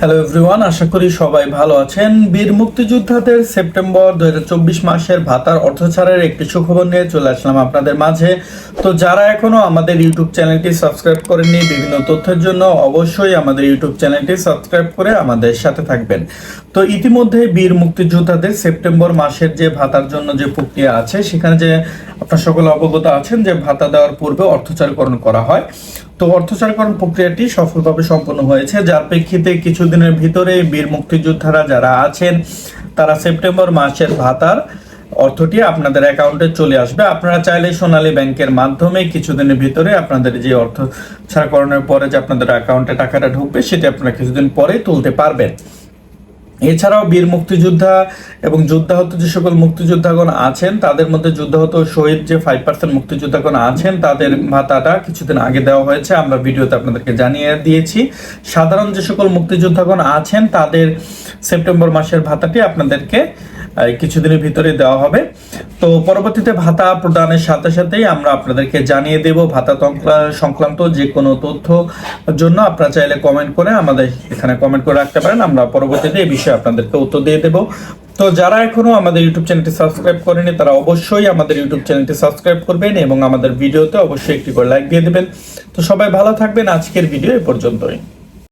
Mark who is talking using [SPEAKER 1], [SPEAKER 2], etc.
[SPEAKER 1] Hello everyone আশা করি সবাই ভালো আছেন। বীর মুক্তিযোদ্ধাদের সেপ্টেম্বর দু হাজার চব্বিশ মাসের ভাতার অর্থ ছাড়ের একটি সুখবর নিয়ে চলে আসলাম আপনাদের মাঝে। তো যারা এখনও আমাদের ইউটিউব চ্যানেলটি সাবস্ক্রাইব করেননি, বিভিন্ন তথ্যের জন্য অবশ্যই আমাদের ইউটিউব চ্যানেলটি সাবস্ক্রাইব করে আমাদের সাথে থাকবেন। তো ইতিমধ্যে বীর মুক্তিযোদ্ধাদের সেপ্টেম্বর মাসের যে ভাতার জন্য যে প্রক্রিয়া আছে, সেখানে যে আপনার সকলে অবগত আছেন যে ভাতা দেওয়ার পূর্বে অর্থচারকরণ করা হয়। তো অর্থচারকরণ প্রক্রিয়াটি সফলভাবে সম্পন্ন হয়েছে। যার প্রেক্ষিতে কিছুদিনের ভিতরে বীর মুক্তিযোদ্ধারা যারা আছেন, তারা সেপ্টেম্বর মাসের ভাতার অর্থটি আপনাদের অ্যাকাউন্টে চলে আসবে। আপনারা চাইলে সোনালী ব্যাংকের মাধ্যমে কিছুদিনের ভিতরে আপনাদের যে অর্থ ছাড়করণের পরে যে আপনাদের অ্যাকাউন্টে টাকাটা ঢুকবে, সেটি আপনারা কিছুদিন পরে তুলতে পারবেন। এছাড়াও বীর মুক্তিযোদ্ধা এবং যুদ্ধাহত যে সকল মুক্তিযোদ্ধাগণ আছেন, তাদের মধ্যে যুদ্ধাহত শহীদ যে ফাইভ পার্সেন্ট মুক্তিযোদ্ধাগণ আছেন, তাদের ভাতাটা কিছুদিন আগে দেওয়া হয়েছে, আমরা ভিডিওতে আপনাদেরকে জানিয়ে দিয়েছি। সাধারণ যে সকল মুক্তিযোদ্ধাগণ আছেন, তাদের সেপ্টেম্বর মাসের ভাতাটি আপনাদেরকে কিছুদিনের ভিতরে দেওয়া হবে। তো পরবর্তীতে ভাতা প্রদানের সাথে সাথেই আমরা আপনাদেরকে জানিয়ে দেব ভাতা সংক্রান্ত যে কোনো তথ্য জন্য। আপনারা চাইলে কমেন্ট করে আমাদের এখানে কমেন্ট করে রাখতে পারেন। আমরা পরবর্তীতে এই বিষয়ে আপনাদেরকে উত্তর দিয়ে দেব। তো যারা এখনও আমাদের ইউটিউব চ্যানেলটি সাবস্ক্রাইব করেনি, তারা অবশ্যই আমাদের ইউটিউব চ্যানেলটি সাবস্ক্রাইব করবেন এবং আমাদের ভিডিওতে অবশ্যই একটি করে লাইক দিয়ে দেবেন। তো সবাই ভালো থাকবেন। আজকের ভিডিও এ পর্যন্তই।